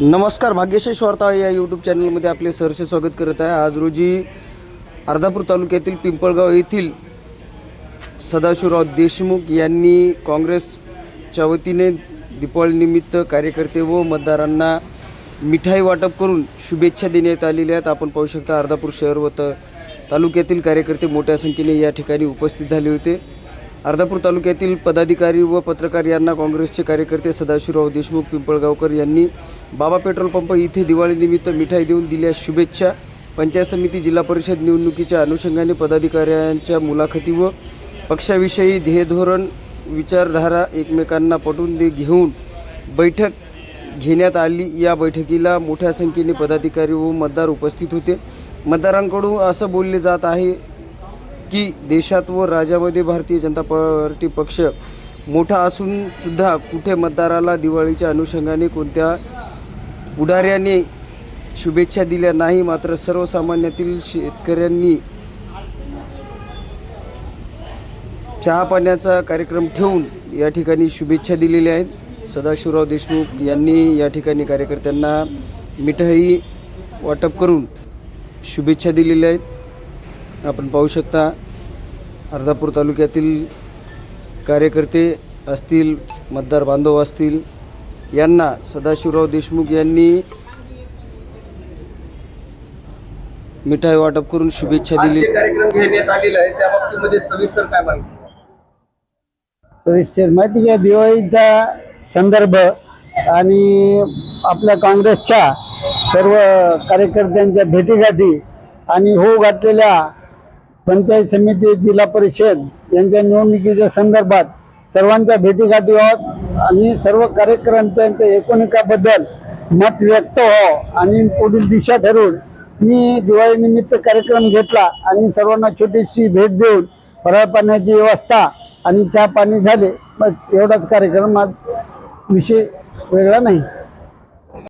नमस्कार भाग्यशेष वार्ता या यूट्यूब चॅनलमध्ये आपले सहर्ष स्वागत करत आहे. आज रोजी अर्धापूर तालुक्यातील पिंपळगाव येथील सदाशिवराव देशमुख यांनी काँग्रेसच्या वतीने दीपावलीनिमित्त कार्यकर्ते व मतदारांना मिठाई वाटप करून शुभेच्छा देण्यात आलेल्या आहेत. आपण पाहू शकता अर्धापूर शहर व त तालुक्यातील कार्यकर्ते मोठ्या संख्येने या ठिकाणी उपस्थित झाले होते. अर्धापूर तालुक्यातील पदाधिकारी व पत्रकार यांना काँग्रेसचे कार्यकर्ते सदाशिवराव देशमुख पिंपळगावकर यांनी बाबा पेट्रोल पंप इथे दिवाळीनिमित्त मिठाई देऊन दिल्या शुभेच्छा. पंचायत समिती जिल्हा परिषद निवडणुकीच्या अनुषंगाने पदाधिकाऱ्यांच्या मुलाखती व पक्षाविषयी ध्येयधोरण विचारधारा एकमेकांना पटवून दे घेऊन बैठक घेण्यात आली. या बैठकीला मोठ्या संख्येने पदाधिकारी व मतदार उपस्थित होते. मतदारांकडून असं बोलले जात आहे की देशात व राज्यामध्ये भारतीय जनता पार्टी पक्ष मोठा असूनसुद्धा कुठे मतदाराला दिवाळीच्या अनुषंगाने कोणत्या पुढाऱ्याने शुभेच्छा दिल्या. नाही मात्र सर्वसामान्यातील शेतकऱ्यांनी चहा पाण्याचा कार्यक्रम ठेवून या ठिकाणी शुभेच्छा दिलेल्या आहेत. सदाशिवराव देशमुख यांनी या ठिकाणी कार्यकर्त्यांना मिठाई वाटप करून शुभेच्छा दिलेल्या आहेत. आपण पाहू शकता अर्धापूर तालुक्यातील कार्यकर्ते असतील मतदार बांधव असतील यांना सदाशिवराव देशमुख यांनी मिठाई वाटप करून शुभेच्छा दिली. कार्यक्रम घेण्यात आलेला आहे. त्या बाबतीमध्ये सविस्तर काय माहिती? सविस्तर माहिती आहे दिवाळीचा संदर्भ आणि आपल्या काँग्रेसच्या सर्व कार्यकर्त्यांच्या भेटीगाठी आणि होऊ घातलेल्या पंचायत समिती जिल्हा परिषद यांच्या निवडणुकीच्या संदर्भात सर्वांच्या भेटीगाठी व्हावं आणि सर्व कार्यकर्त्यांच्या एकूणिकाबद्दल मत व्यक्त व्हावं आणि पुढील दिशा ठरवून मी दिवाळीनिमित्त कार्यक्रम घेतला आणि सर्वांना छोटीशी भेट देऊन फराळ पाण्याची व्यवस्था आणि चहा पाणी झाले. बस एवढाच कार्यक्रम आज विषय वेगळा नाही.